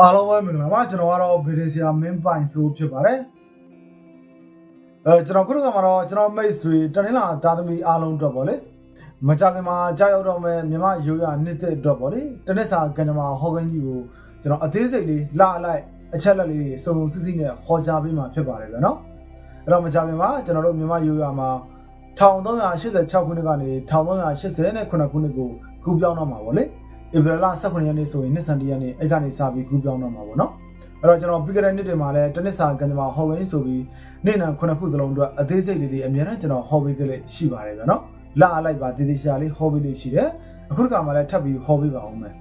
အားလုံးပဲမင်္ဂလာပါကျွန်တော်ကတော့ဗီဒီဆီယာမင်းပိုင်ဆိုဖြစ်ပါတယ်အဲကျွန်တော်ခုနကမှတော့ကျွန်တော်မိတ်ဆွေတနင်္လာသားသမီးအားလုံးအတွက်ပေါ့လေမကြခင်မှာကြာရောက်တော့မယ်မြမရိုးရနှစ်သက်အတွက်ပေါ့လေတနစ်စာကံကြမ္မာဟောကန်းကြီးကိုကျွန်တော်အသေးစိတ်လေးလာလိုက်အချက်လက်လေးတွေစုံစုံစစ်စစ်နဲ့ဟောကြားပေးမှာဖြစ်ပါတယ်ဗျာနော်အဲ့တော့မကြခင်မှာကျွန်တော်တို့မြမရိုးရမှာ1386ခုနှစ်ကနေ1389ခုနှစ်ကိုကူးပြောင်းတော့မှာပေါ့လေ ဧပြီလ18ရက်နေ့ဆိုရင်နှစ်ဆန်တရက်နေ့အဲ့ကနေစပြီးကူးပြောင်းတော့မှာပေါ့နော်အဲ့တော့ကျွန်တော်ပြီးခဲ့တဲ့နှစ်တွေမှာလည်းတနစ်စာကံကြမ္မာဟော်ဝင်းဆိုပြီးနေ့နံခုနှစ်ခုစလုံးအတွက်အသေးစိတ်လေးတွေအများနဲ့ကျွန်တော်ဟော်ပေးကြလေးရှိပါတယ်ဗျာနော်လာအလိုက်ပါတည်တည်ရှာလေးဟော်ပေးလေးရှိတယ်အခုတစ်ခါမှလည်းထပ်ပြီးဟော်ပေးပါအောင်မယ်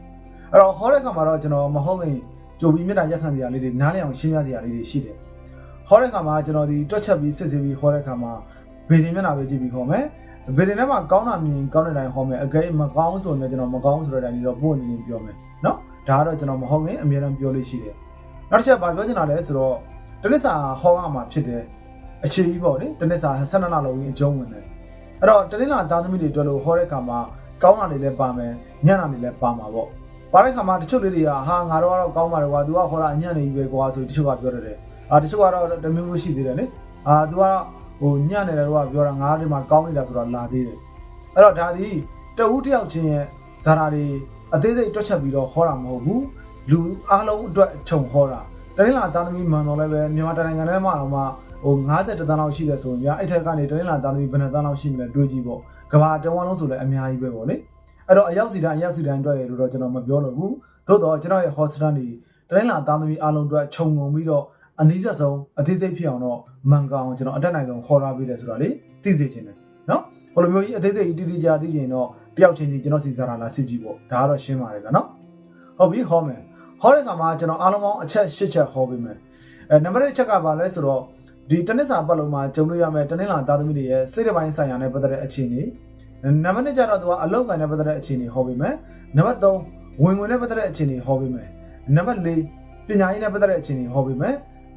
အဲ့တော့ဟောတဲ့ခါမှာတော့ကျွန်တော်မဟုတ်ရင်ကြိုပြီးမြေတားရက်ခံစရာလေးတွေနားလည်အောင်ရှင်းပြစရာလေးတွေရှိတယ်ဟောတဲ့ခါမှာကျွန်တော်ဒီတွက်ချက်ပြီးစစ်စစ်ပြီးဟောတဲ့ခါမှာဗေဒင်မျက်နှာပဲကြည့်ပြီးခေါ်မယ် ဗေဒင်ထဲမှာကောင်းတာမြင်ကောင်းတဲ့တိုင်းဟောမယ်အကယ်မကောင်းဆိုရင်လည်းကျွန်တော်မကောင်းဆိုတဲ့အတိုင်းတော့ပို့အနေနဲ့ပြောမယ်နော်ဒါကတော့ကျွန်တော်မဟုတ်ရင်အများအားပြောလို့ရှိတယ်နောက်တစ်ချက်ဗာပြောချင်တာလဲဆိုတော့တနစ်စာဟောရမှာဖြစ်တယ်အခြေကြီးပေါ့လေတနစ်စာ12လလုံးအကျုံးဝင်တယ်အဲ့တော့တနင်္လာသားသမီးတွေတွေ့လို့ဟောတဲ့ခါမှာကောင်းတာတွေလည်းပါမယ်ညံ့တာတွေလည်းပါမှာပေါ့ပါတဲ့ခါမှာတချို့လေးတွေကဟာငါတို့ကတော့ကောင်းပါတယ်ကွာ तू ကဟောတာအညံ့နေပြီပဲကွာဆိုတချို့ကပြောတယ်အာတချို့ကတော့တမျိုးမျိုးရှိသေးတယ်လေအာ तू က ဟိုညံ့နေတယ်တော့ပြောတာငါတို့မှာကောင်းနေတာဆိုတာလာသေးတယ်အဲ့တော့ဒါဒီတဦးတယောက်ချင်းရဲ့ဇာတာတွေအသေးစိတ်တွက်ချက်ပြီးတော့ဟောတာမဟုတ်ဘူးလူအားလုံးအတွက်ခြုံဟောတာတနင်္လာသားသမီးမှန်တော့လည်းပဲမြန်မာတိုင်းနိုင်ငံထဲမှာတော့မှဟို50တန်းလောက်ရှိတယ်ဆိုရင်ညာအဲ့ထက်ကနေတနင်္လာသားသမီးဘယ်နှတန်းလောက်ရှိမလဲတွေးကြည့်ပေါ့ကဘာတဝန်းလုံးဆိုလည်းအများကြီးပဲပေါ့လေအဲ့တော့အရောက်စီတိုင်းအရောက်စီတိုင်းအတွက်ရလို့တော့ကျွန်တော်မပြောလို့ဘူးသို့တော့ကျွန်တော်ရဲ့ hostel နေတနင်္လာသားသမီးအားလုံးအတွက်ခြုံငုံပြီးတော့ အနည်းဆက်ဆုံးအသေးစိတ်ဖြစ်အောင်တော့မှန်ကောင်ကျွန်တော်အတက်နိုင်ဆုံးခေါ်ထားပေးတယ်ဆိုတာလေသိစေချင်တယ်နော်ဟိုလိုမျိုးကြီးအသေးစိတ်တိတိကျကျသိချင်တော့တယောက်ချင်းချင်းကျွန်တော်စီစားတာလားစစ်ကြည့်ပေါ့ဒါကတော့ရှင်းပါတယ်ဗျာနော်ဟုတ်ပြီဟောမယ်ဟောတဲ့အခါမှာကျွန်တော်အားလုံးပေါင်းအချက်၈ချက်ဟောပေးမယ်အဲနံပါတ်၁ချက်ကဘာလဲဆိုတော့ဒီတနစ်စာပတ်လုံးမှာကြုံလို့ရမယ်တနင်္လာသားသမီးတွေရဲ့စိတ်တစ်ပိုင်းဆိုင်ရာနဲ့ပတ်သက်တဲ့အခြေအနေနံပါတ်2ကျတော့သူကအလောက်ကန်နဲ့ပတ်သက်တဲ့အခြေအနေဟောပေးမယ်နံပါတ်3ဝင်ဝင်နဲ့ပတ်သက်တဲ့အခြေအနေဟောပေးမယ်နံပါတ်4ပညာရေးနဲ့ပတ်သက်တဲ့အခြေအနေဟောပေးမယ်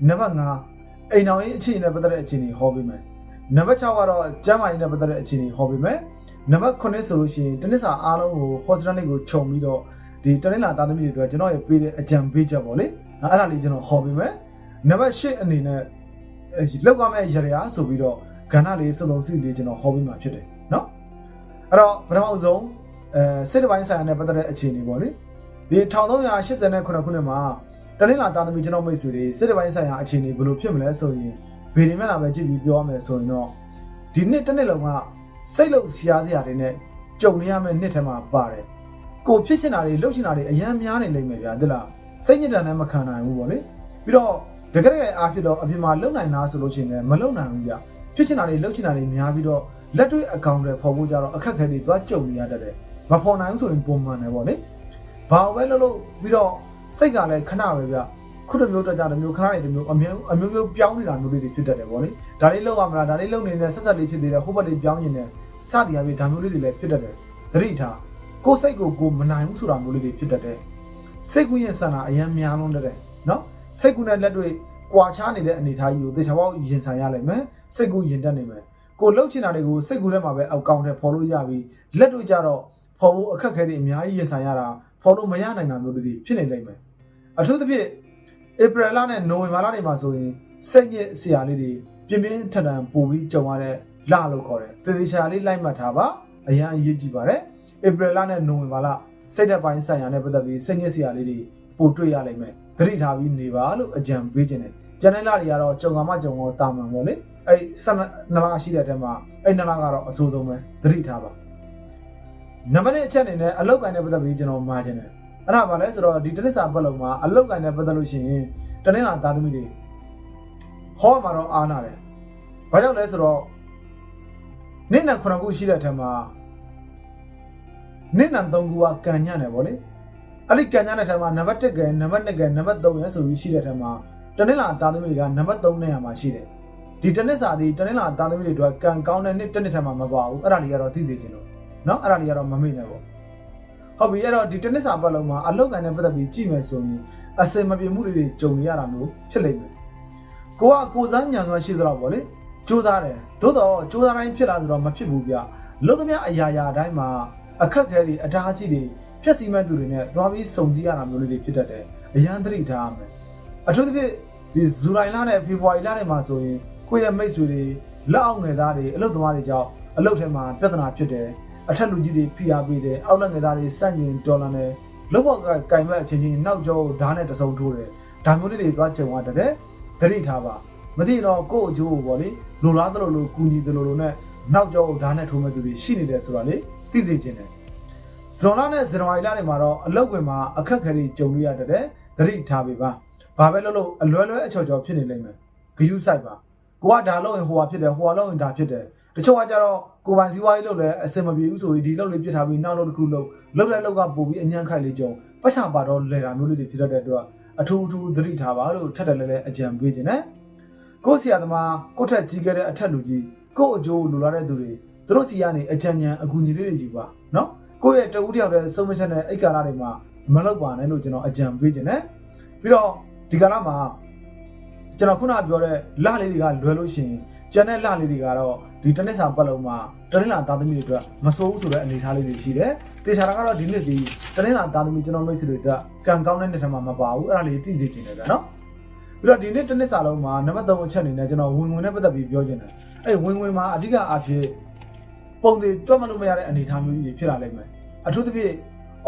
နံပါတ်5အိမ်တော်ရေးအခြေအနေနဲ့ပတ်သက်တဲ့အခြေအနေဟောပေးမယ်နံပါတ်6ကတော့ကျန်းမာရေးနဲ့ပတ်သက်တဲ့အခြေအနေဟောပေးမယ်နံပါတ်9ဆိုလို့ရှိရင်တနစ်စာအားလုံးကို hospital လေးကိုခြုံပြီးတော့ဒီတနင်္လာသားသမီးတွေအတွက်ကျွန်တော်ရဲ့ပေးတဲ့အကြံပေးချက်ပေါ့လေအဲ့ဒါလေးကျွန်တော်ဟောပေးမယ်နံပါတ်8အနေနဲ့လောက်ရမယ့်ရရဆိုပြီးတော့ကဏ္ဍလေးစုံစုံစီလေးကျွန်တော်ဟောပေးမှာဖြစ်တယ်နော်အဲ့တော့ပထမဆုံးအဲစစ်တပိုင်းဆိုင်ရာနဲ့ပတ်သက်တဲ့အခြေအနေပေါ့လေဒီ1389ခုနှစ်မှာ တနင်္လာသားသမီးကျွန်တော်မိတ်ဆွေတွေစစ်တပိုင်းဆိုင်ရာအခြေအနေဘယ်လိုဖြစ်မလဲဆိုရင်ဗေဒီမျက်နှာပဲကြည့်ပြီးပြောရမယ်ဆိုရင်တော့ဒီနှစ်တစ်နှစ်လုံးကစိတ်လုံးရှားစရာတွေနဲ့ကြုံနေရမယ့်နှစ်ထဲမှာပါတယ်ကိုဖြစ်ချင်တာတွေလှုပ်ချင်တာတွေအများများနေလိမ့်မယ်ဗျာတိလားစိတ်ညစ်တာနဲ့မခံနိုင်ဘူးပေါ့လေပြီးတော့တကယ်တကယ်အားဖြစ်တော့အပြင်မှာလုံနိုင်တာဆိုလို့ရှိရင်လည်းမလုံနိုင်ဘူးဗျဖြစ်ချင်တာတွေလှုပ်ချင်တာတွေများပြီးတော့လက်တွေ့အကောင့်တွေဖော်ဖို့ကြတော့အခက်အခဲတွေသွားကြုံနေရတတ်တယ်မဖော်နိုင်ဘူးဆိုရင်ပုံမှန်တယ်ပေါ့လေဘာပဲလုပ်လို့ပြီးတော့ စိတ်ကလည်းခဏပဲဗျခုတစ်မျိုးတက်ကြတစ်မျိုးခဏနေတစ်မျိုးအမျိုးအမျိုးမျိုးပြောင်းနေတာမျိုးလေးတွေဖြစ်တတ်တယ်ပေါ့လေဒါလေးလောက်ရမလားဒါလေးလုံနေတဲ့ဆက်ဆက်လေးဖြစ်သေးတယ်ဟိုဘက်လေးပြောင်းနေတယ်စသည်အပြင်ဒါမျိုးလေးတွေလည်းဖြစ်တတ်တယ်သတိထားကိုယ်စိတ်ကိုကိုမနိုင်ဘူးဆိုတာမျိုးလေးတွေဖြစ်တတ်တယ်စိတ်ကူးရဲ့ဆန္ဒအရင်များလုံးတတ်တယ်နော်စိတ်ကူးနဲ့လက်တွေ့ကွာခြားနေတဲ့အနေအထားကြီးကိုသေချာပေါက်ရင်ဆိုင်ရလိမ့်မယ်စိတ်ကူးရင်တက်နေမယ်ကိုလှုပ်ချင်တာတွေကိုစိတ်ကူးထဲမှာပဲအောက်ကောင်းတယ်ဖော်လို့ရပြီလက်တွေ့ကြတော့ဖော်ဖို့အခက်အခဲတွေအများကြီးရင်ဆိုင်ရတာ ဖော်လို့မရနိုင်တာမျိုးတွေဖြစ်နေလိမ့်မယ်အထူးသဖြင့်ဧပြီလနဲ့နိုဝင်ဘာလတွေမှာဆိုရင်စိတ်ညစ်စရာလေးတွေပြင်းပြင်းထန်ထန်ပို့ပြီးကြုံရတဲ့လလို့ခေါ်တယ်သေသေးချာလေးလိုက်မှတ်ထားပါအရင်အရေးကြီးပါတယ်ဧပြီလနဲ့နိုဝင်ဘာလစိတ်သက်ပိုင်းဆိုင်ရာနဲ့ပတ်သက်ပြီးစိတ်ညစ်စရာလေးတွေပို့တွေ့ရလိမ့်မယ်သတိထားပြီးနေပါလို့အကြံပေးခြင်းတယ်ကျန်တဲ့လတွေကတော့ကြုံကမှကြုံတော့တာမှန်ပေါ့လေအဲ့ဆက်နှစ်လရှိတဲ့အထက်မှာအဲ့နှစ်လကတော့အဆိုးဆုံးပဲသတိထားပါ နံပါတ်1အချက်အနေနဲ့အလောက်ကန်နဲ့ပတ်သက်ပြီးကျွန်တော်မှားခြင်းတယ်အဲ့ဒါပါလဲဆိုတော့ဒီတနစ်စာပတ်လုံးမှာအလောက်ကန်နဲ့ပတ်သက်လို့ရှိရင်တနင်္လာသားသမီးတွေဟောမှာတော့အားနာတယ်ဘာကြောင့်လဲဆိုတော့နေ့နဲ့9ခုရှိတဲ့အထက်မှာနေ့နဲ့3ခုကကန်ညံ့တယ်ဗောလေအဲ့ဒီကန်ညံ့တဲ့ထက်မှာနံပါတ်1ကနံပါတ်2ကနံပါတ်3ရဆိုပြီးရှိတဲ့ထက်မှာတနင်္လာသားသမီးတွေကနံပါတ်3နေရာမှာရှိတယ်ဒီတနစ်စာဒီတနင်္လာသားသမီးတွေတို့ကံကောင်းတဲ့နှစ်တစ်နှစ်ထက်မှမပါဘူးအဲ့ဒါတွေကတော့သိစေချင်လို့ เนาะအဲ့ဒါတွေကတော့မမေ့နဲ့ပေါ့ဟုတ်ပြီအဲ့တော့ဒီတနစ်စာပတ်လုံးမှာအလောက်ကန်နဲ့ပတ်သက်ပြီးကြည့်မယ်ဆိုရင်အစင်မပြေမှုတွေကြုံရတာမျိုးဖြစ်လိမ့်မယ်ကိုကကိုစမ်းညံသွားရှိသလားပေါ့လေကြိုးစားတယ်သို့တော့ကြိုးစားတိုင်းဖြစ်လာဆိုတော့မဖြစ်ဘူးဗျလို့သမျှအရာရာတိုင်းမှာအခက်ခဲတွေအတားအဆီးတွေ ဖြက်စီမဲ့သူတွေနဲ့သွားပြီးစုံစည်းရတာမျိုးလေးတွေဖြစ်တတ်တယ်အရန်သတိထားရမယ်အထူးသဖြင့်ဒီဇူလိုင်လနဲ့ဖေဖော်ဝါရီလထဲမှာဆိုရင်ကိုယ့်ရဲ့မိတ်ဆွေတွေလက်အောက်ငယ်သားတွေအလုပ်သမားတွေကြောင့်အလုပ်ထဲမှာပြဿနာဖြစ်တယ် အထက်လူကြီးတွေဖိအားပေးတယ်အောက်လက်ငယ်သားတွေစန့်ကျင်တော်လာတယ်လောက်ဘောကကင်မဲ့အချင်းချင်းနောက်ကျောဓာတ်နဲ့တစုံထိုးတယ်ဒါမျိုးလေးတွေသွားကြုံရတတ်တယ်သတိထားပါမသိတော့ကိုယ့်အကျိုးကိုပေါ့လေလိုလားသလိုလိုကူညီသလိုလိုနဲ့နောက်ကျောဓာတ်နဲ့ထိုးမဲ့သူတွေရှိနေတယ်ဆိုတာလေသိစေချင်တယ်ဇွန်လနဲ့ဇန်နဝါရီလတွေမှာတော့အလောက်ဝင်မှာအခက်အခဲတွေကြုံရတတ်တယ်သတိထားပေးပါဘာပဲလုပ်လို့အလွယ်လွယ်အချော်ချော်ဖြစ်နေလိမ့်မယ်ဂယုစိုက်ပါကိုကဒါလုပ်ရင်ဟိုဟာဖြစ်တယ်ဟိုဟာလုပ်ရင်ဒါဖြစ်တယ် တချို့ကကြတော့ကိုပိုင်စည်းဝါးရေးလုပ်လဲအစင်မပြေဘူးဆိုပြီးဒီလုပ်လေးပြစ်ထားပြီးနောက်လုပ်တစ်ခုလုပ်လုပ်လဲလောက်ကပို့ပြီးအညံ့ခိုက်လေးကြုံပတ်ချပါတော့လဲတာမျိုးလေးတွေဖြစ်တတ်တဲ့အတွက်အထူးအထူးသတိထားပါလို့ထပ်တယ်လဲလဲအကြံပေးခြင်းနဲ့ကိုယ့်ဆရာသမားကိုယ့်ထက်ကြီးခဲ့တဲ့အထက်လူကြီးကိုယ့်အကျိုးလိုလားတဲ့သူတွေသူတို့စီကနေအကြံဉာဏ်အကူအညီလေးတွေယူပါနော်ကိုယ့်ရဲ့တဦးတယောက်တည်းစုံမချက်တဲ့အိတ်ကာလတွေမှာမလုပ်ပါနဲ့လို့ကျွန်တော်အကြံပေးခြင်းနဲ့ပြီးတော့ဒီကာလမှာကျွန်တော်ခုနပြောတဲ့လလေးတွေကလွယ်လို့ရှိရင် ကျန်တဲ့လလေးတွေကတော့ဒီတနစ်စာပတ်လုံးမှာတနင်္လာသားသမီးတွေအတွက်မစိုးဘူးဆိုတဲ့အနေအထားလေးတွေရှိတယ်။တေချာတာကတော့ဒီနှစ်ဒီတနင်္လာသားသမီးကျွန်တော်မိတ်ဆွေတွေအတွက်ကံကောင်းတဲ့နှစ်ထက်မှမပါဘူး။အဲ့ဒါလေးသိစေချင်တယ်ဗျာနော်။ပြီးတော့ဒီနေ့တနစ်စာလုံးမှာနံပါတ်3အချက်အနေနဲ့ကျွန်တော်ဝင်ဝင်နဲ့ပတ်သက်ပြီးပြောချင်တယ်။အဲ့ဝင်ဝင်မှာအဓိကအဖြစ်ပုံတွေတွက်မလို့မရတဲ့အနေအထားမျိုးကြီးတွေဖြစ်လာလိမ့်မယ်။အထူးသဖြင့်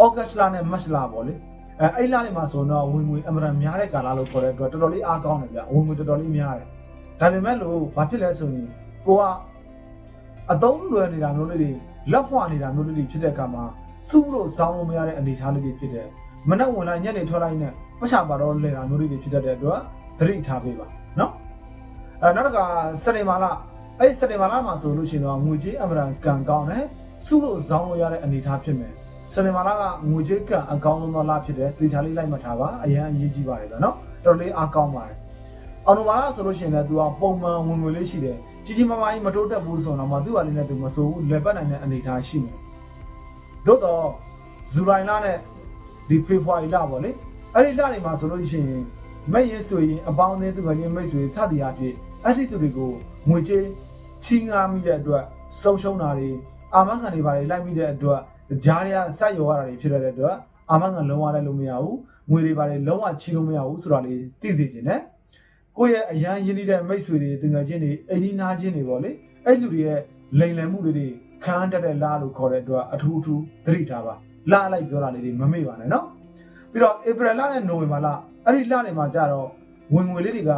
ဩဂတ်လနဲ့မတ်လပေါ့လေ။အဲအဲ့လတွေမှာဆိုတော့ဝင်ဝင်အမှန်များတဲ့ကာလလို့ခေါ်တဲ့အတွက်တော်တော်လေးအားကောင်းတယ်ဗျ။ဝင်ဝင်တော်တော်လေးများတယ်။ ဒါပေမဲ့လို့ဘာဖြစ်လဲဆိုရင်ကိုကအတုံးလွယ်နေတာမျိုးလေးတွေလက်ဖွာနေတာမျိုးလေးတွေဖြစ်တဲ့အခါမှာစုလို့စောင်းလို့မရတဲ့အနေအထားလေးတွေဖြစ်တယ်။မနဲ့ဝင်လိုက်ညနေထွက်လိုက်နဲ့ပတ်ချပါတော့လဲတာမျိုးလေးတွေဖြစ်တတ်တဲ့အတွက်သတိထားပေးပါနော်။အဲနောက်တစ်ခါစနေမာလာအဲ့စနေမာလာမှာဆိုလို့ရှိရင်တော့ငွေကြေးအမရန်ကန်ကောင်းတယ်။စုလို့စောင်းလို့ရတဲ့အနေအထားဖြစ်မယ်။စနေမာလာကငွေကြေးကန်အကောင်းဆုံးသောလားဖြစ်တယ်။တေချာလေးလိုက်မှတ်ထားပါ။အရင်အရေးကြီးပါတယ်ဗျာနော်။တော်တော်လေးအားကောင်းပါတယ်။ အော်နိုမာလာဆိုလို့ရှိရင်လည်းသူကပုံမှန်ဝင်ငွေလေးရှိတယ်။ကြီးကြီးမားမားကြီးမတိုးတက်ဘူးဆိုတော့မှသူ့ဟာလေးနဲ့သူမဆိုဘူးလက်ပတ်နိုင်တဲ့အနေအထားရှိမယ်။သို့တော့ဇူလိုင်လနဲ့ဒီဖေဖော်ဝါရီလပေါ့လေ။အဲ့ဒီလတွေမှာဆိုလို့ရှိရင်မိတ်ရဆိုရင်အပေါင်းအသင်းသူငယ်ချင်းမိတ်ဆွေစသည်အဖြစ်အဲ့ဒီသူတွေကိုငွေကြေးချီးငားမိတဲ့အတွက်ဆုံးရှုံးတာတွေအာမခံတွေပါတွေလိုက်မိတဲ့အတွက်ကြားရဆက်ရောရတာတွေဖြစ်တဲ့အတွက်အာမခံလုံးဝလိုက်လို့မရဘူးငွေတွေပါတွေလုံးဝချီးလို့မရဘူးဆိုတာလေးသိစေချင်တယ် ကိုယ့်ရဲ့အရန်ရင်းနှီးတဲ့မိတ်ဆွေတွေတင်ငယ်ချင်းတွေအိမ်နီးနားချင်းတွေပေါ့လေအဲ့လူတွေရဲ့လိမ်လည်မှုတွေတွေခံရတတ်တဲ့လားလို့ခေါ်တဲ့အတွက်အထူးအထူးသတိထားပါလာလိုက်ပြောတာလေးတွေမမေ့ပါနဲ့နော်ပြီးတော့ဧပြီလနဲ့နိုဝင်ဘာလအဲ့ဒီလတွေမှာကြတော့ဝင်ငွေလေးတွေက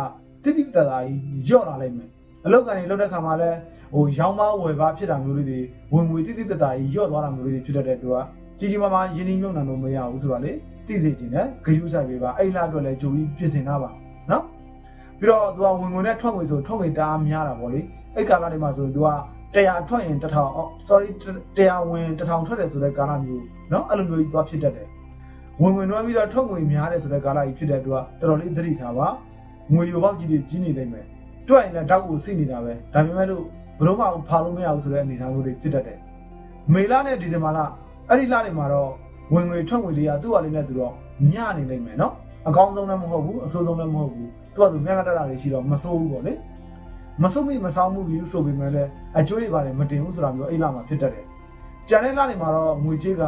တိတိတသာကြီးညော့လာလိုက်မယ်အလောက်ကနေလောက်တဲ့ခါမှာလဲဟိုရောင်းမဝယ်ပါဖြစ်တာမျိုးလေးတွေဝင်ငွေတိတိတသာကြီးညော့သွားတာမျိုးလေးတွေဖြစ်တတ်တဲ့အတွက်ကြီးကြီးမားမားရင်းနှီးမြှုပ်နှံလို့မရဘူးဆိုတော့လေသိစေချင်တယ်ဂရုစိုက်ပေးပါအဲ့လအတွက်လည်းကြိုပြီးပြင်ဆင်ထားပါနော် ပြီးတော့သူကဝင်ငွေနဲ့ထွက်ငွေဆိုထွက်ငွေတအားများတာပေါ့လေအဲ့ကာလတွေမှာဆိုရင်သူက100ထွက်ရင်1000အော် sorry 100ဝင်1000ထွက်တယ်ဆိုတဲ့ကာလမျိုးเนาะအဲ့လိုမျိုးကြီးသွားဖြစ်တတ်တယ်ဝင်ဝင်တော့ပြီးတော့ထွက်ငွေများတယ်ဆိုတဲ့ကာလကြီးဖြစ်တဲ့အတွက်တော်တော်လေးသတိထားပါငွေရောပေါက်ကြီးတွေကြီးနေနိုင်မယ်တွက်ရင်လည်းတောက်ကိုစိနေတာပဲဒါပေမဲ့လို့ဘလို့မှဖာလို့မရဘူးဆိုတဲ့အနေအထားမျိုးတွေဖြစ်တတ်တယ်မေလနဲ့ဒီဇင်ဘာလအဲ့ဒီလတွေမှာတော့ဝင်ငွေထွက်ငွေတွေကသူ့ဟာလေးနဲ့သူတော့ညနေနိုင်မယ်เนาะအကောင်းဆုံးလည်းမဟုတ်ဘူးအဆိုးဆုံးလည်းမဟုတ်ဘူး သူကသူမြတ်ကတတာတွေရှိတော့မဆိုးဘူးပေါ့လေမဆုတ်မိမဆောင်မှုဘူးဆိုပေမဲ့လည်းအကျိုးတွေပါတယ်မတင်ဘူးဆိုတာမျိုးအဲ့လာမှာဖြစ်တတ်တယ်ကြံတဲ့လတွေမှာတော့ငွေကြေးက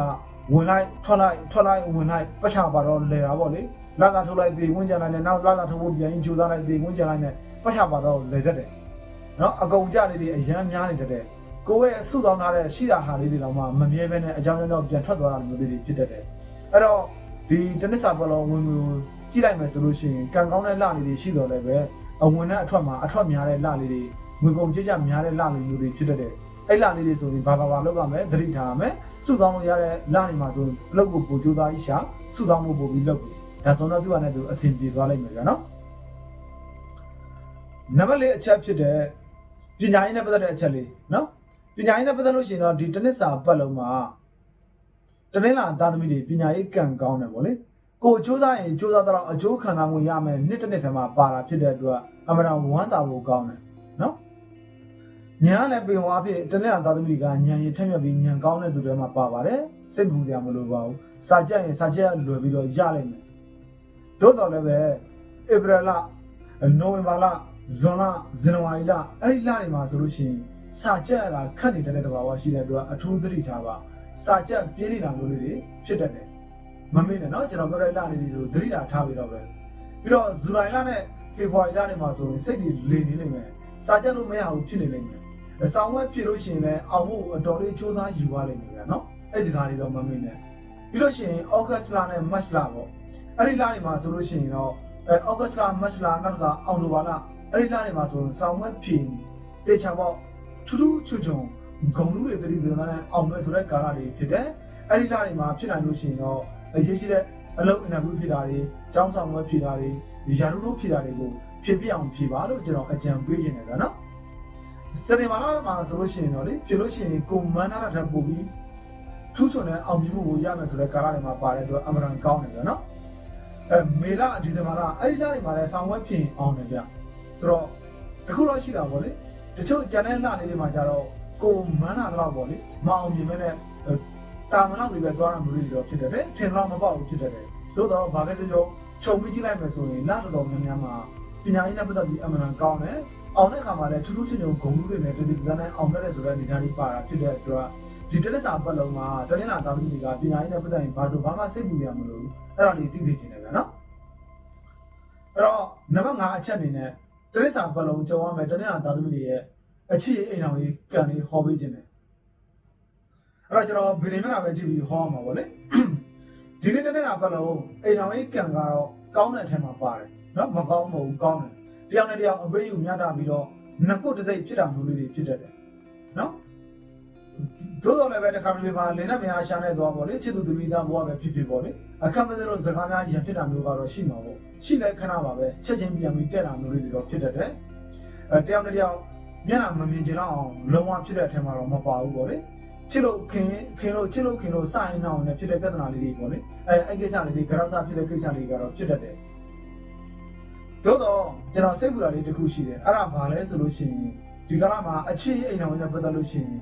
ဝင်လိုက်ထွက်လိုက်ထွက်လိုက်ဝင်လိုက်ပတ်ချပါတော့လဲတာပေါ့လေလာသာထုတ်လိုက်ပြီးဝင်ကြလိုက်နဲ့နောက်လာသာထုတ်ဖို့ပြန်ရင်ကြိုးစားလိုက်ပြီးဝင်ကြလိုက်နဲ့ပတ်ချပါတော့လဲတတ်တယ်နော်အကုန်ကြလေးတွေအရန်များနေတတ်တယ်ကိုယ့်ရဲ့ဆုတောင်းထားတဲ့ရှိတာဟာလေးတွေတော့မှမမြဲဘဲနဲ့အကြောင်းကြောင့်ပြန်ထွက်သွားတာမျိုးလေးတွေဖြစ်တတ်တယ်အဲ့တော့ဒီတနစ်စာပလောဝင်ငွေ ကြည့်လိုက်မယ်ဆိုလို့ရှိရင်ကံကောင်းတဲ့လလေးတွေရှိတော်လည်းပဲအဝင်နဲ့အထွက်မှာအထွက်များတဲ့လလေးတွေငွေကုန်ကြေးကြများတဲ့လလေးမျိုးတွေဖြစ်တတ်တယ်အဲ့လလေးတွေဆိုရင်ဘာဘာဘာလုပ်ရမလဲသတိထားရမယ်စုတောင်းလို့ရတဲ့လနေမှာဆိုအလုပ်ကိုပို့ကြိုးစားပြီးရှာစုတောင်းမှုပို့ပြီးလုပ်ပြီးဒါဆိုတော့သူကလည်းသူအဆင်ပြေသွားလိမ့်မယ်ကြာနော်နံပါတ်လေးအချက်ဖြစ်တဲ့ပညာရေးနဲ့ပတ်သက်တဲ့အချက်လေးနော်ပညာရေးနဲ့ပတ်သက်လို့ရှိရင်တော့ဒီတနစ်စာပတ်လုံးမှာတနင်္လာသားသမီးတွေပညာရေးကံကောင်းတယ်ဗောလေ ကိုစူးစမ်းရင်စူးစမ်းတော့အကျိုးခံစားမှုရမယ်နှစ်တစ်နှစ်ထဲမှာပါတာဖြစ်တဲ့အတွက်အမှန်တော့ဝမ်းသာဖို့ကောင်းတယ်နော်ညာလည်းပြင်ဝါဖြစ်တနင်္လာသားသမီးကညာရင်ထက်မြက်ပြီးညာကောင်းတဲ့သူတွေမှာပါပါတယ်စိတ်ပူကြမလို့ပါဘူးစာကြက်ရင်စာကြက်လွယ်ပြီးတော့ရလိုက်မယ်သို့တော်လည်းပဲဧပြီလနိုဝင်ဘာလဇွန်လဇန်နဝါရီလအဲ့ဒီလတွေမှာဆိုလို့ရှိရင်စာကြက်ရတာခတ်နေတဲ့တဘာဝရှိတဲ့အတွက်အထူးသတိထားပါစာချက်ပြင်းနေတာမျိုးလေးတွေဖြစ်တတ်တယ် မမေ့နဲ့နော်ကျွန်တော်ပြောတဲ့လနေပြီဆိုသတိထားထားပြီးတော့ပဲပြီးတော့ဇူလိုင်လနဲ့ဖေဖော်ဝါရီလနေမှာဆိုရင်စိတ်တွေလေနေနေမယ်စာကြက်လို့မရဘူးဖြစ်နေနေမယ်အဆောင်ဝက်ဖြစ်လို့ရှိရင်လည်းအောင်မှုအတော်လေးစူးစမ်းယူရလိမ့်မယ်ဗျာနော်အဲ့ဒီစကားတွေတော့မမေ့နဲ့ပြီးလို့ရှိရင် August လနဲ့ March လပေါ့အဲ့ဒီလတွေမှာဆိုလို့ရှိရင်တော့အဲ August လ March လနောက်တစ်ခါအောက်တိုဘာလအဲ့ဒီလတွေမှာဆိုရင်ဆောင်ဝက်ဖြစ်တေချာပေါ့ထူးထူးချွတ်ချွန်ဂုံလူတွေတတိသနာနဲ့အောင်မယ်ဆိုတဲ့ကာလတွေဖြစ်တယ်အဲ့ဒီလတွေမှာဖြစ်နိုင်လို့ရှိရင်တော့ အရေးကြီးတဲ့အလုပ်အင်တာဗျူးဖြစ်တာတွေကျောင်းဆောင်ပွဲဖြစ်တာတွေယာရုတို့ဖြစ်တာတွေကိုဖြစ်ပြအောင်ဖြစ်ပါလို့ကျွန်တော်အကြံပေးခြင်းတယ်ဗျာနော်စနေမာလာမှာဆိုလို့ရှိရင်တော့လေဖြစ်လို့ရှိရင်ကိုမန်းနာတာပို့ပြီးထူးချွန်တဲ့အောင်မြင်မှုကိုရမယ်ဆိုတဲ့ကာလတွေမှာပါတဲ့အတွက်အမှန်တန်ကောင်းတယ်ဗျာနော်အဲမေလဒီဇင်ဘာလအဲ့ဒီလတွေမှာလည်းဆောင်ပွဲဖြစ်အောင်တယ်ဗျဆိုတော့တခုတော့ရှိတာပေါ့လေတချို့ကျန်တဲ့လလေးတွေမှာကျတော့ကိုမန်းနာတော့ပေါ့လေမအောင်မြင်မဲ့ တဲ့တာမလောက်တွေပဲသွားရမျိုးတွေတော့ဖြစ်တယ်တဲ့ထင်တော့မပေါ့ဘူးဖြစ်တယ်တဲ့သို့တော့ဘာပဲပြောပြောခြုံပြီးကြည့်လိုက်မယ်ဆိုရင်လတော်တော်များများမှာပညာရေးနဲ့ပတ်သက်ပြီးအမှန်တန်ကောင်းတယ်အောင်တဲ့အခါမှာလည်းထူးထူးချွန်ချွန်ဂုဏ်လူတွေနဲ့တတိတန်းနဲ့အောင်တဲ့ဆိုတဲ့အနေအထားလေးပါတာဖြစ်တဲ့အတွက်ဒီတက်လက်စာပတ်လုံးမှာတနင်္လာသားသမီးတွေကပညာရေးနဲ့ပတ်သက်ရင်ဘာဆိုဘာမှစိတ်ပူရမလို့အဲ့ဒါလေးသိသိချင်တယ်ဗျာနော်အဲ့တော့နံပါတ်5အချက်အနေနဲ့တရက်စာပတ်လုံးကြုံရမယ်တနင်္လာသားသမီးတွေရဲ့အခြေအိမ်တော်ကြီးကံလေးဟောပေးခြင်းတယ် အဲ့တော့ကျွန်တော်ဗီဒီယိုမျက်နှာပဲကြည့်ပြီးဟောရမှာပေါ့လေဒီနေ့တနင်္လာပတ်လုံးအိမ်တော်ကြီးကံကတော့ကောင်းတဲ့အထက်မှာပါတယ်နော်မကောင်းမဟုတ်ဘူးကောင်းတယ်တယောက်နဲ့တယောက်အပေးယူမြတ်တာပြီးတော့နှစ်ကုတ်တစ်စိတ်ဖြစ်တာမျိုးလေးတွေဖြစ်တတ်တယ်နော်သို့တော်လည်းပဲတစ်ခါတလေမှာလင်းနဲ့မယားရှာနေသွားပေါ့လေချစ်သူသမီးသားဘဝပဲဖြစ်ဖြစ်ပေါ့လေအခက်မသိလို့စကားများရံဖြစ်တာမျိုးကတော့ရှိမှာပေါ့ရှိလဲခဏပါပဲချက်ချင်းပြန်ပြီးတက်တာမျိုးလေးတွေတော့ဖြစ်တတ်တယ်အဲတယောက်နဲ့တယောက်မျက်နှာမမြင်ကြတော့အောင်လုံးဝဖြစ်တဲ့အထက်မှာတော့မပါဘူးပေါ့လေ ချစ်လို့ခင်ခင်လို့ချစ်လို့ခင်လို့စရင်အောင်လည်းဖြစ်တဲ့ပြဿနာလေးတွေပေါ့လေအဲအဲ့ကိစ္စလေးတွေကြောက်စားဖြစ်တဲ့ကိစ္စလေးတွေကတော့ဖြစ်တတ်တယ်သို့တော့ကျွန်တော်စိတ်ပူတာလေးတစ်ခုရှိတယ်အဲ့ဒါဘာလဲဆိုလို့ရှိရင်ဒီကာလမှာအခြေအိမ်တော်နဲ့ပတ်သက်လို့ရှိရင်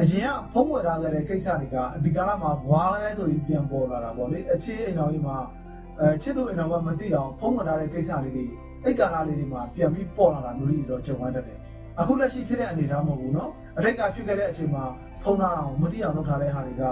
အရင်ကဖုံးဝယ်ထားခဲ့တဲ့ကိစ္စတွေကဒီကာလမှာဘွားလဲဆိုပြီးပြန်ပေါ်လာတာပေါ့လေအခြေအိမ်တော်ကြီးမှာအဲချစ်သူအိမ်တော်ကမသိအောင်ဖုံးဝယ်ထားတဲ့ကိစ္စလေးတွေအဲ့ကာလလေးတွေမှာပြန်ပြီးပေါ်လာတာမျိုးတွေတော့ကြုံရတတ်တယ် အခုလက်ရှိဖြစ်တဲ့အနေအထားမဟုတ်ဘူးเนาะအတိတ်ကဖြစ်ခဲ့တဲ့အချိန်မှာဖုံးလာအောင်မသိအောင်လုပ်ထားတဲ့ဟာတွေက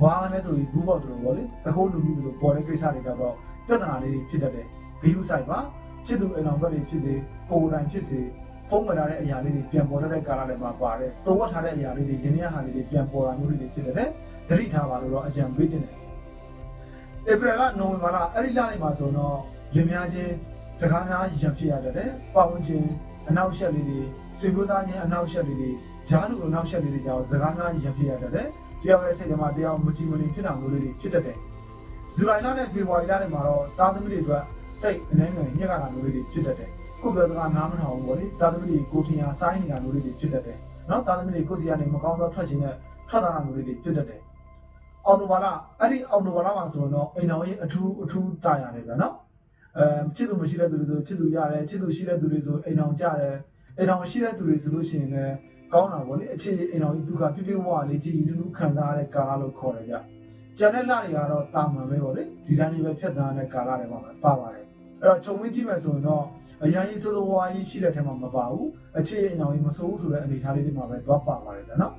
ဘွားလဲဆိုပြီးဘူးပေါက်သလိုပေါ့လေတခိုးလူမျိုးသလိုပေါ်တဲ့ကိစ္စတွေကြတော့ပြဿနာလေးတွေဖြစ်တတ်တယ်ဂရုစိုက်ပါချစ်သူအိမ်တော်ဘက်တွေဖြစ်စေကိုယ်တိုင်ဖြစ်စေဖုံးမလာတဲ့အရာလေးတွေပြန်ပေါ်တဲ့ကာလတွေမှာပါတယ်။သုံးဝတ်ထားတဲ့အရာလေးတွေရင်းနှီးဟာလေးတွေပြန်ပေါ်လာမျိုးတွေဖြစ်တယ်။သတိထားပါလို့တော့အကြံပေးခြင်းတယ်။ဧပြီလနိုဝင်ဘာလအဲ့ဒီလတွေမှာဆိုတော့လင်များချင်းစကားများရံဖြစ်ရတယ်။ပတ်ဝန်းကျင်အနောက်ရှက်လေးတွေ ဆွေမျိုးသားချင်းအနောက်ရှက်လေးတွေဂျားလူအနောက်ရှက်လေးတွေကြောင့်စကားများရံဖြစ်ရတယ်။တယောက်ရဲ့စိတ်ထဲမှာတယောက်မကြည်မလင်ဖြစ်တာမျိုးလေးတွေဖြစ်တတ်တယ်။ဇူလိုင်လနဲ့ဖေဖော်ဝါရီလတွေမှာတော့တာသမီတွေအတွက်စိတ်အနှဲငယ်ညှက်ရတာမျိုးလေးတွေဖြစ်တတ်တယ်။ကိုပြောစကားနားမထောင်ဘူးဗောလေတာသမီတွေကိုထင်ရစိုင်းနေတာမျိုးလေးတွေဖြစ်တတ်တယ်။နော်တာသမီတွေကိုစီကနေမကောင်းသောထွက်ခြင်းနဲ့ထွက်တာမျိုးလေးတွေဖြစ်တတ်တယ်။အော်တိုဘာလအဲ့ဒီအော်တိုဘာလမှာဆိုတော့အိမ်တော်ကြီးအထူးအထူးတာရတယ်ဗျာနော်။အဲချစ်သူမရှိတဲ့သူတွေဆိုချစ်သူရတယ်ချစ်သူရှိတဲ့သူတွေဆိုအိမ်တော်ကြတယ် အိမ်တော်ရှိတဲ့သူတွေဆိုလို့ရှိရင်လည်းကောင်းတာဗောလေအခြေအိမ်တော်ကြီးဒုက္ခပြပြဝဝလေးကြည်နူးနူးခံစားရတဲ့ကာလလို့ခေါ်တယ်ဗျ။ကျန်တဲ့လတွေကတော့တာမန်ပဲဗောလေဒီတိုင်းလေးပဲဖြတ်သန်းတဲ့ကာလတွေမှာပါပါတယ်။အဲ့တော့ခြုံဝင်းကြည့်မယ်ဆိုရင်တော့အရင်ကြီးစိုးစိုးဝါးကြီးရှိတဲ့ထဲမှာမပါဘူးအခြေအိမ်တော်ကြီးမစိုးဘူးဆိုတဲ့အနေအထားလေးတွေမှာပဲသွားပါပါတယ်နော်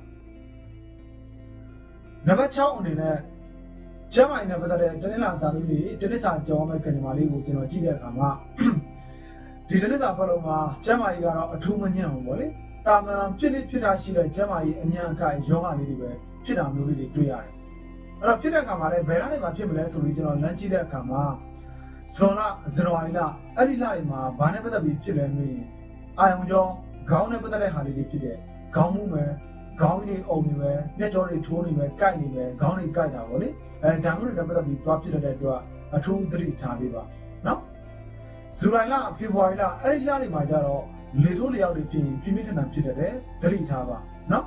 နံပါတ်6အနေနဲ့ကျမ်းမာရေးနဲ့ပတ်သက်တဲ့တနင်္လာတာသမီးတွေတနစ်စာကြောင်းမဲ့ကဏ္ဍမလေးကိုကျွန်တော်ကြည့်တဲ့အခါမှာ ဒီတနစ်စာပတ်လုံးမှာကျမ်းမာရေးကတော့အထူးမညံ့ဘူးပေါ့လေတာမန်ဖြစ်နေဖြစ်တာရှိတဲ့ကျမ်းမာရေးအညံ့အခိုင်ယောဂလေးတွေပဲဖြစ်တာမျိုးလေးတွေတွေ့ရတယ်အဲ့တော့ဖြစ်တဲ့အခါမှာလည်းဘယ်ကနေမှဖြစ်မလဲဆိုပြီးကျွန်တော်လမ်းကြည့်တဲ့အခါမှာဇွန်လဇန်နဝါရီလအဲ့ဒီလတွေမှာဘာနဲ့ပတ်သက်ပြီးဖြစ်လဲမင်းအာယုံကြောခေါင်းနဲ့ပတ်သက်တဲ့ဟာလေးတွေဖြစ်တယ်ခေါင်းမှုမယ်ခေါင်းကြီးအုံနေပဲမျက်ကြောတွေထိုးနေပဲကိုက်နေပဲခေါင်းတွေကိုက်တာပေါ့လေအဲဒါမျိုးတွေနဲ့ပတ်သက်ပြီးသွားဖြစ်တဲ့အတွက်အထူးသတိထားပေးပါနော် ဇူလိုင်လဖေဖော်ဝါရီလအဲ့ဒီလတွေမှာကျတော့လေထိုးလျောက်တွေဖြစ်ရင်ပြင်းပြင်းထန်ထန်ဖြစ်တတ်တယ်သတိထားပါနော်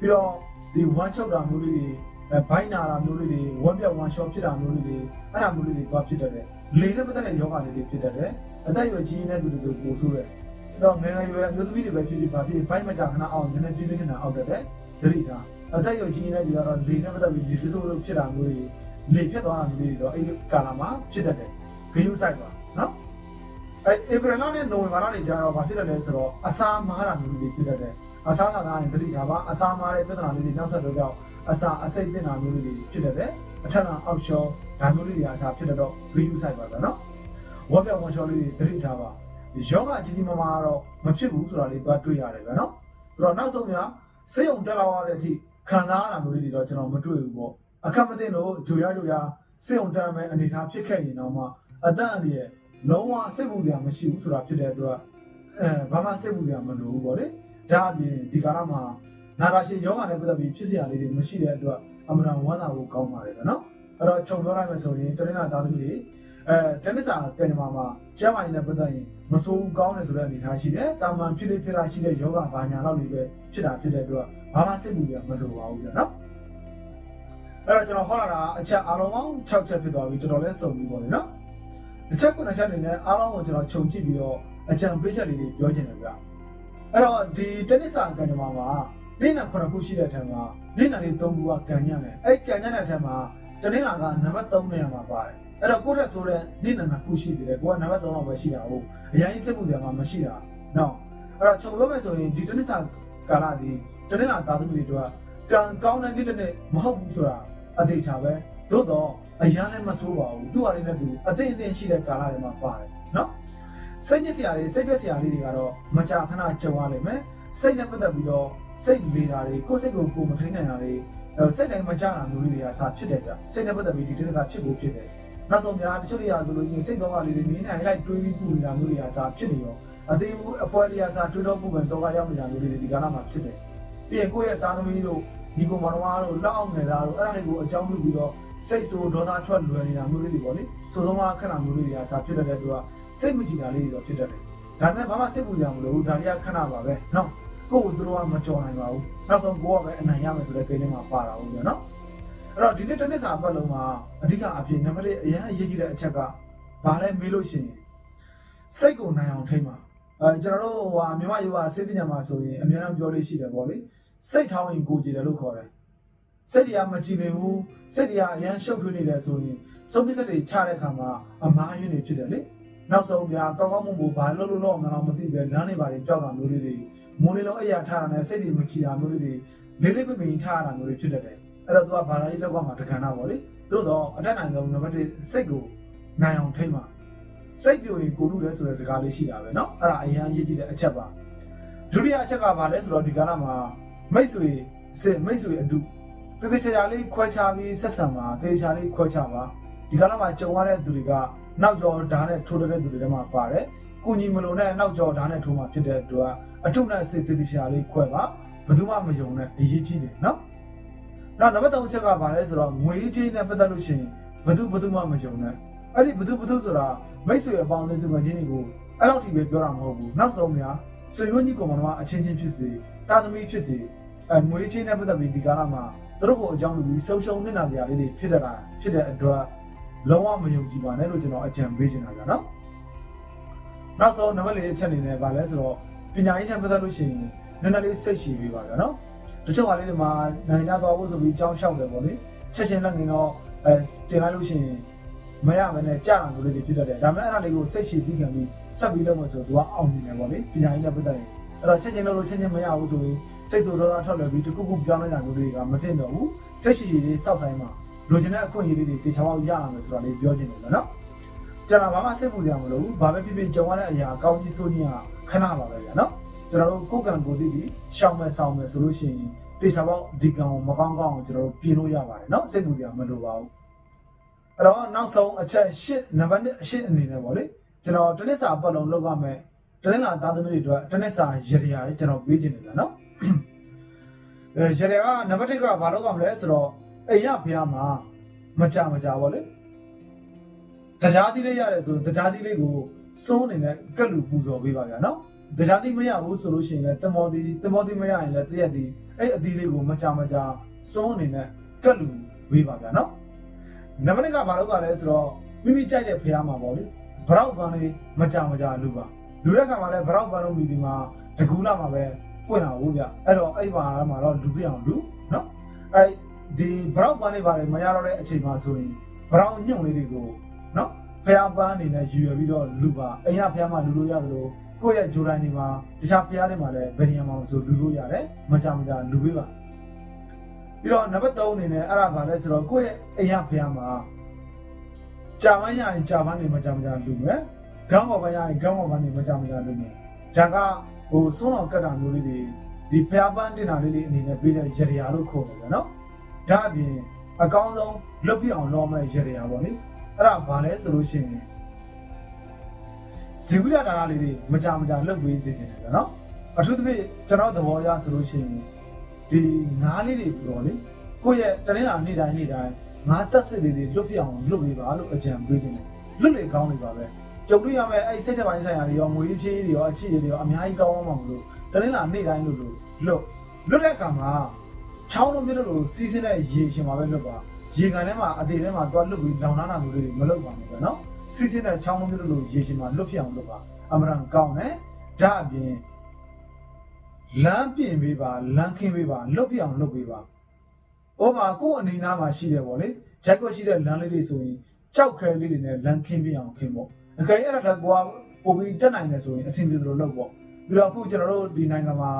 ပြီးတော့ဒီဝမ်းချုပ်တာမျိုးလေးတွေအဲဘိုင်းနာတာမျိုးလေးတွေဝမ်းပြောက်ဝမ်းလျှော့ဖြစ်တာမျိုးလေးတွေအဲ့ဒါမျိုးလေးတွေသွားဖြစ်တတ်တယ်လေနဲ့ပတ်သက်တဲ့ယောဂလေးတွေဖြစ်တတ်တယ်အသက်အရွယ်ကြီးနေတဲ့သူတွေဆိုပိုဆိုးတယ်အဲ့တော့ငယ်ငယ်ရွယ်အမျိုးသမီးတွေပဲဖြစ်ဖြစ်ပါဖြစ်ဘိုင်းမကြခဏအောင်နည်းနည်းပြင်းပြင်းထန်ထန်အောက်တက်တယ်သတိထားအသက်အရွယ်ကြီးနေတဲ့သူကတော့လေနဲ့ပတ်သက်ပြီးလေဆိုးလို့ဖြစ်တာမျိုးတွေလေဖြစ်သွားတာမျိုးတွေတော့အဲ့ဒီကာလမှာဖြစ်တတ်တယ်ဂရုစိုက်ပါနော် အဲဧပြီလနဲ့နိုဝင်ဘာလတွေကျတော့ဘာဖြစ်တတ်လဲဆိုတော့အစာမားတာမျိုးတွေဖြစ်တတ်တယ်အစာသာသာရင်သတိထားပါအစာမားတဲ့ပြဿနာလေးတွေနောက်ဆက်တော့ကြောင့်အစာအစိတ်တင်တာမျိုးလေးတွေဖြစ်တတ်တယ်အထက်နာအောက်ရှောဒါမျိုးလေးတွေအစားဖြစ်တတ်တော့ review site ပါတော့နော်ဝက်ပြောင်ဝန်ရှောလေးတွေသတိထားပါယောဂအကြီးကြီးမားမားတော့မဖြစ်ဘူးဆိုတာလေးသွားတွေ့ရတယ်ဗျာနော်ဆိုတော့နောက်ဆုံးများစိတ်ုံတက်လာရတဲ့အထိခံစားရတာမျိုးလေးတွေတော့ကျွန်တော်မတွေ့ဘူးပေါ့အခက်မသိလို့ဂျိုရဂျိုရစိတ်ုံတက်မဲ့အနေထားဖြစ်ခဲ့ရင်တော့မှအတန့်အလျက် လုံးဝစိတ်ပူစရာမရှိဘူးဆိုတာဖြစ်တဲ့အတွက်အဲဘာမှစိတ်ပူစရာမလိုဘူးပေါ့လေဒါအပြင်ဒီကာလမှာနာတာရှင်ယောဂနဲ့ပတ်သက်ပြီးဖြစ်စရာလေးတွေမရှိတဲ့အတွက်အမှန်တန်ဝမ်းသာဖို့ကောင်းပါတယ်ဗျာနော်အဲ့တော့ခြုံပြောလိုက်မယ်ဆိုရင်တနင်္လာသားသမီးတွေအဲတနစ်စာကံကြမ္မာမှာကျမ်းမာရေးနဲ့ပတ်သက်ရင်မဆိုးကောင်းတယ်ဆိုတဲ့အနေအထားရှိတယ်တာမန်ဖြစ်ဖြစ်ဖြစ်တာရှိတဲ့ယောဂဘာညာလောက်လေးပဲဖြစ်တာဖြစ်တဲ့အတွက်ဘာမှစိတ်ပူစရာမလိုပါဘူးဗျာနော်အဲ့တော့ကျွန်တော်ဟောလာတာအချက်အလုံးပေါင်း6ချက်ဖြစ်သွားပြီတော်တော်လေးစုံပြီပေါ့လေနော် တစ်ချက်ခုနှစ်ချက်နေနဲ့အားလုံးကိုကျွန်တော်ခြုံကြည့်ပြီးတော့အကြံပေးချက်လေးတွေပြောချင်တယ်ဗျအဲ့တော့ဒီတနစ်စာကံကြမ္မာမှာနေ့နဲ့ခုနှစ်ခုရှိတဲ့အထက်မှာနေ့နဲ့လေး၃ခုကကံညံ့တယ်အဲ့ကံညံ့တဲ့အထက်မှာတနင်္လာကနံပါတ်3နေရာမှာပါတယ်အဲ့တော့ကိုယ့်ထက်ဆိုတဲ့နေ့နဲ့နှစ်ခုရှိသေးတယ်ကိုကနံပါတ်3လောက်ပဲရှိတာဟုတ်အရင်စိတ်ပူစရာမှမရှိတာနော်အဲ့တော့ခြုံပြောမယ်ဆိုရင်ဒီတနစ်စာကာလဒီတနင်္လာသားသမီးတွေတို့ကကံကောင်းတဲ့နေ့တစ်နေ့မဟုတ်ဘူးဆိုတာအသေးချာပဲသို့တော့ အရာလည်းမဆိုးပါဘူးသူ့ဟာလေးနဲ့သူအသိအသိရှိတဲ့ကာလတွေမှာပါတယ်နော်စိတ်ညစ်စရာတွေစိတ်ပြက်စရာလေးတွေကတော့မကြာခဏကြုံရလိမ့်မယ်စိတ်နဲ့ပတ်သက်ပြီးတော့စိတ်လေတာတွေကိုယ်စိတ်ကိုကိုယ်မထိန်နိုင်တာတွေစိတ်တိုင်းမကြတာမျိုးလေးတွေကစာဖြစ်တယ်ကြာစိတ်နဲ့ပတ်သက်ပြီးဒီတစ်ခါဖြစ်ဖို့ဖြစ်တယ်နောက်ဆုံးများတချို့တွေကဆိုလို့ရှိရင်စိတ်တော်ကလေးတွေမင်းထိုင်လိုက်တွေးပြီးပူနေတာမျိုးတွေကစာဖြစ်နေရောအသေးဘူးအဖွဲလေးကစာတွေးတော့မှုပဲတော့ကရောက်နေတာမျိုးတွေဒီကာလမှာဖြစ်တယ်ပြီးရင်ကိုယ့်ရဲ့သားသမီးတို့ဒီကောင်မတော်တို့လက်အောင်နေတာတို့အဲ့ဒါတွေကိုအကြောင်းပြုပြီးတော့ စိတ်ဆိုးဒေါသထွက်လွယ်နေတာမျိုးလေးတွေပေါ့လေဆိုဆုံးမခဏမျိုးလေးတွေကစာဖြစ်တဲ့အတွက်စိတ်မကြည်တာလေးတွေတော့ဖြစ်တတ်တယ်ဒါပေမဲ့ဘာမှစိတ်ပူကြမလို့ဒါတွေကခဏပါပဲနော်ကိုယ့်ကိုသူတို့ကမကြော်နိုင်ပါဘူးနောက်ဆုံးကိုယ်ကပဲအနိုင်ရမယ်ဆိုတဲ့ကိန်းထဲမှာပါတာဟုတ်ပြီနော်အဲ့တော့ဒီနေ့တစ်နေ့စာပတ်လုံးမှာအဓိကအဖြစ်နံပါတ်1အရင်အရေးကြီးတဲ့အချက်ကဘာလဲမေးလို့ရှိရင်စိတ်ကိုနိုင်အောင်ထိမ့်ပါအဲကျွန်တော်တို့ဟိုမြန်မာယောဂစေပညာမှာဆိုရင်အများအားပြောလို့ရှိတယ်ပေါ့လေစိတ်ထောင်းရင်ကိုကြည်တယ်လို့ခေါ်တယ် စိတ်တရားမကြည်နေဘူးစိတ်တရားအရန်ရှုပ်ထွေးနေတယ်ဆိုရင်စုပ်ပစ္စည်းတွေချတဲ့အခါမှာအမားယွန်းနေဖြစ်တယ်လေနောက်ဆုံးဗျာကောင်းကောင်းမွန်မွန်ဘာလို့လို့တော့မလားမသိပဲလမ်းတွေပါတွေကြောက်တာမျိုးလေးတွေမိုးလေးလုံးအရာထားတာနဲ့စိတ်တွေမကြည်တာမျိုးလေးတွေလေးလေးပပင်ထားတာမျိုးတွေဖြစ်တတ်တယ်အဲ့တော့သူကဘာသာရေးလောက်ကမှာတခဏပေါ့လေသို့တော့အတက်နိုင်ဆုံးနံပါတ်1စိတ်ကိုနိုင်အောင်ထိမ့်ပါစိတ်ပြိုရင်ကိုလူလဲဆိုတဲ့စကားလေးရှိတာပဲเนาะအဲ့ဒါအရင်ရေးကြည့်တဲ့အချက်ပါဒုတိယအချက်ကဘာလဲဆိုတော့ဒီကာလမှာမိတ်ဆွေစစ်မိတ်ဆွေအတူ တတိချာချာလေးခွဲခြားပြီးဆက်ဆံပါတတိချာလေးခွဲခြားပါဒီကနေ့မှာကြုံရတဲ့သူတွေကနောက်ကျော်ဓာတ်နဲ့ထိုးတဲ့သူတွေထဲမှာပါတယ်ကိုကြီးမလို့နဲ့နောက်ကျော်ဓာတ်နဲ့ထိုးမှဖြစ်တဲ့သူကအထုနဲ့စေတတိချာလေးခွဲပါဘယ်သူမှမယုံနဲ့အရေးကြီးတယ်နော်နောက်နံပါတ်3ချက်ကပါလဲဆိုတော့ငွေကြေးနဲ့ပတ်သက်လို့ရှိရင်ဘယ်သူဘယ်သူမှမယုံနဲ့အဲ့ဒီဘယ်သူဘယ်သူဆိုတာမိတ်ဆွေအပေါင်းအသင်းသူငယ်ချင်းတွေကိုအဲ့လောက်ထိပဲပြောတာမဟုတ်ဘူးနောက်ဆုံးများဆွေမျိုးကြီးကောင်မတော်ကအချင်းချင်းဖြစ်စေတာသမီဖြစ်စေအဲငွေကြေးနဲ့ပတ်သက်ပြီးဒီကာလမှာ သူတို့ကိုအကြောင်းပြုပြီးဆုံရှုံနေတာကြလေးတွေဖြစ်တတ်တာဖြစ်တဲ့အတွက်လုံးဝမယုံကြည်ပါနဲ့လို့ကျွန်တော်အကြံပေးချင်တာကနော်နောက်ဆုံးနံပါတ်၄အချက်အနေနဲ့ဗာလဲဆိုတော့ပညာရေးနဲ့ပတ်သက်လို့ရှိရင်နည်းနည်းလေးစိတ်ရှည်ပေးပါကြနော်တချို့ဟာလေးတွေမှာနိုင်ကြသွားဖို့ဆိုပြီးကြောင်းလျှောက်တယ်ပေါ့လေချက်ချင်းလက်ငင်တော့အဲတင်လိုက်လို့ရှိရင်မရမနဲ့ကြာတာမျိုးလေးတွေဖြစ်တတ်တယ်ဒါပေမဲ့အဲ့ဒါလေးကိုစိတ်ရှည်ပြီးခံပြီးဆက်ပြီးလုပ်မှဆိုတော့သူကအောင်နေတယ်ပေါ့လေပညာရေးနဲ့ပတ်သက်ရင် အဲ့တော့ချက်ချင်းလုပ်လို့ချက်ချင်းမရဘူးဆိုရင်စိတ်ဆိုးဒေါသထွက်လွယ်ပြီးတခုခုပြောင်းနေတာမျိုးတွေကမသိတော့ဘူးစိတ်ရှည်ရှည်လေးစောက်ဆိုင်မှာလိုချင်တဲ့အခွင့်အရေးလေးတွေတေချာပေါက်ရအောင်လို့ဆိုတာလေးပြောချင်တယ်နော်ကျွန်တော်ဘာမှစိတ်ပူကြမလို့ဘာပဲဖြစ်ဖြစ်ကြုံရတဲ့အရာအကောင်းကြီးဆိုးကြီးကခဏပါပဲဗျာနော်ကျွန်တော်တို့ကိုယ်ကံကိုသိပြီးရှောင်မဲ့ဆောင်မဲ့ဆိုလို့ရှိရင်တေချာပေါက်ဒီကံကိုမကောင်းကောင်းကျွန်တော်တို့ပြင်လို့ရပါတယ်နော်စိတ်ပူကြမလို့ပါဘူးအဲ့တော့နောက်ဆုံးအချက်၈နံပါတ်1အရှင်းအနေနဲ့ပေါ့လေကျွန်တော်တနစ်စာပတ်လုံးလောက်ရမယ် တနင်္လာသားသမီးတွေအတွက်တနစ်စာရရရကျွန်တော်ပေးခြင်းတယ်နော်အဲရရကနံပါတ်1ကဘာလို့ကမလဲဆိုတော့အိမ်ရဖះမှာမကြမကြပါလေတရားသီးလေးရတယ်ဆိုတရားသီးလေးကိုစုံးနေနဲ့ကက်လူပူဇော်ပေးပါဗျာနော်တရားသီးမရဘူးဆိုလို့ရှိရင်လည်းတမောသီးတမောသီးမရရင်လည်းတရက်သီးအဲ့အသီးလေးကိုမကြမကြစုံးနေနဲ့ကက်လူပေးပါဗျာနော်နံပါတ်1ကဘာလို့ကလဲဆိုတော့မိမိကြိုက်တဲ့ဖះမှာပေါ့လေဘရောက်ပန်းလေးမကြမကြလူပါ လူတဲ့ခါမှာလည်းဘရောက်ပန်းလို့မိဒီမှာတကူလာမှာပဲပွင့်လာဘူးဗျအဲ့တော့အဲ့ပါမှာတော့လူပြအောင်လူနော်အဲ့ဒီဘရောက်ပန်းလေးပါလေမရတော့တဲ့အချိန်မှာဆိုရင်ဘရောက်ညွန့်လေးတွေကိုနော်ဖះပန်းအနေနဲ့ယူရပြီးတော့လူပါအိမ်ကဖះမှာလူလို့ရသလိုကိုယ့်ရဲ့ဂျိုတိုင်းတွေမှာတခြားဖះတွေမှာလည်းဗီဒီယိုမှာဆိုလူလို့ရတယ်မကြမကြလူပေးပါနပြီးတော့နံပါတ်3အနေနဲ့အဲ့ဒါဘာလဲဆိုတော့ကိုယ့်ရဲ့အိမ်ရဖျားမှာကြာမန်းရရင်ကြာမန်းနေမကြမကြလူမယ် ဂမ်းပေါ်ပန်းရရင်ဂမ်းပေါ်ပန်းနေမကြမကြလူမယ်ဒါကဟိုဆုံးအောင်ကတ်တာမျိုးလေးတွေဒီဖျားပန်းတင်တာလေးတွေအနေနဲ့ပြီးတဲ့ရရရာလို့ခေါ်တယ်ဗျာနော်ဒါအပြင်အကောင်းဆုံးလွတ်ပြအောင်လုပ်မဲ့ရရရာပေါ့လေအဲ့ဒါဘာလဲဆိုလို့ရှိရင်ဇီဝိရဒါနလေးတွေမကြမကြလုပ်ပေးစေချင်တယ်ဗျာနော်အထူးသဖြင့်ကျွန်တော်သဘောရဆိုလို့ရှိရင်ဒီငါးလေးတွေပြီးတော့လေကိုယ့်ရဲ့တနေ့လာနေ့တိုင်းနေ့တိုင်းငါးသက်စစ်လေးတွေလွတ်ပြအောင်လုပ်ပေးပါလို့အကြံပေးခြင်းတယ်လွတ်လေကောင်းနေပါပဲ ကြုံတွေ့ရမယ့်အဲ့စိတ်တစ်ပိုင်းဆိုင်ရာတွေရောငွေချေးတွေရောအချစ်တွေရောအများကြီးကောင်းအောင်မလို့တနေ့လာနေ့တိုင်းလို့လို့လွတ်လွတ်တဲ့အခါမှာချောင်းလုံးပြလို့လို့စီးစင်းတဲ့ရေရှင်မှာပဲလွတ်ပါရေကန်ထဲမှာအသေးထဲမှာသွားလွတ်ပြီးလောင်နာနာမျိုးလေးတွေမလုပ်ပါနဲ့ပဲနော်စီးစင်းတဲ့ချောင်းလုံးပြလို့လို့ရေရှင်မှာလွတ်ပြအောင်လွတ်ပါအမှန်ကောင်းတယ်ဒါအပြင်လမ်းပြင်ပေးပါလမ်းခင်းပေးပါလွတ်ပြအောင်လုပ်ပေးပါ။ဥပမာကိုယ့်အနေနာမှာရှိတယ်ပေါ့လေ။ဂျက်ကွက်ရှိတဲ့လမ်းလေးတွေဆိုရင်ကြောက်ခဲလေးတွေနဲ့လမ်းခင်းပြအောင်ခင်းပေါ့။ အကယ်၍အဲ့ဒါကကိုကပို့ပြီးတက်နိုင်တယ်ဆိုရင်အဆင်ပြေသလိုလုပ်ပေါ့။ပြီးတော့အခုကျွန်တော်တို့ဒီနိုင်ငံမှာ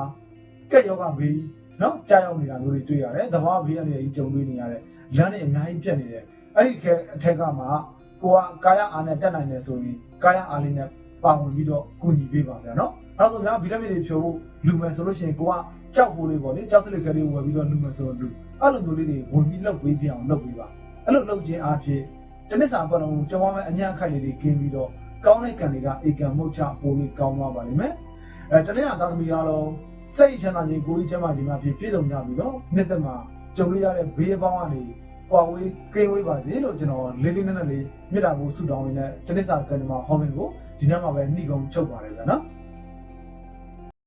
ကက်ယောဂဘေးနော်ကြားရောက်နေတာမျိုးတွေတွေ့ရတယ်။သဘာဝဘေးအနေနဲ့ကြီးကြုံတွေ့နေရတယ်။လမ်းတွေအများကြီးပြတ်နေတယ်။အဲ့ဒီခဲအထက်ကမှကိုကကာယအားနဲ့တက်နိုင်တယ်ဆိုရင်ကာယအားလေးနဲ့ပါဝင်ပြီးတော့ကူညီပေးပါဗျာနော်။အဲ့ဒါဆိုများဗီတာမင်တွေဖြိုးဖို့လူမယ်ဆိုလို့ရှိရင်ကိုကကြောက်ဖို့လေးပေါ့လေကြောက်စလိကလေးဝယ်ပြီးတော့လူမယ်ဆိုတော့လူအဲ့လိုမျိုးလေးတွေဝင်ပြီးလောက်ပေးပြအောင်လုပ်ပေးပါအဲ့လိုလုပ်ခြင်းအပြင် တနစ်စာပတ်လုံးကြောင်းမဲ့အညံ့ခိုက်လေးတွေကင်းပြီးတော့ကောင်းတဲ့ကံတွေကအေကံမုတ်ချပိုးပြီးကောင်းသွားပါလိမ့်မယ်အဲတနင်္လာသားသမီးအားလုံးစိတ်ချမ်းသာခြင်းကိုယ်ကြီးချမ်းသာခြင်းများဖြစ်ပြည့်စုံကြပြီးတော့နှစ်သက်မှာကြုံရတဲ့ဘေးအပေါင်းကနေကွာဝေးကင်းဝေးပါစေလို့ကျွန်တော်လေးလေးနက်နက်လေးမြစ်တာကိုဆုတောင်းရင်းနဲ့တနစ်စာကံမှာဟောမင်းကိုဒီနေ့မှာပဲနှိကုံချုပ်ပါတယ်ဗျာနော်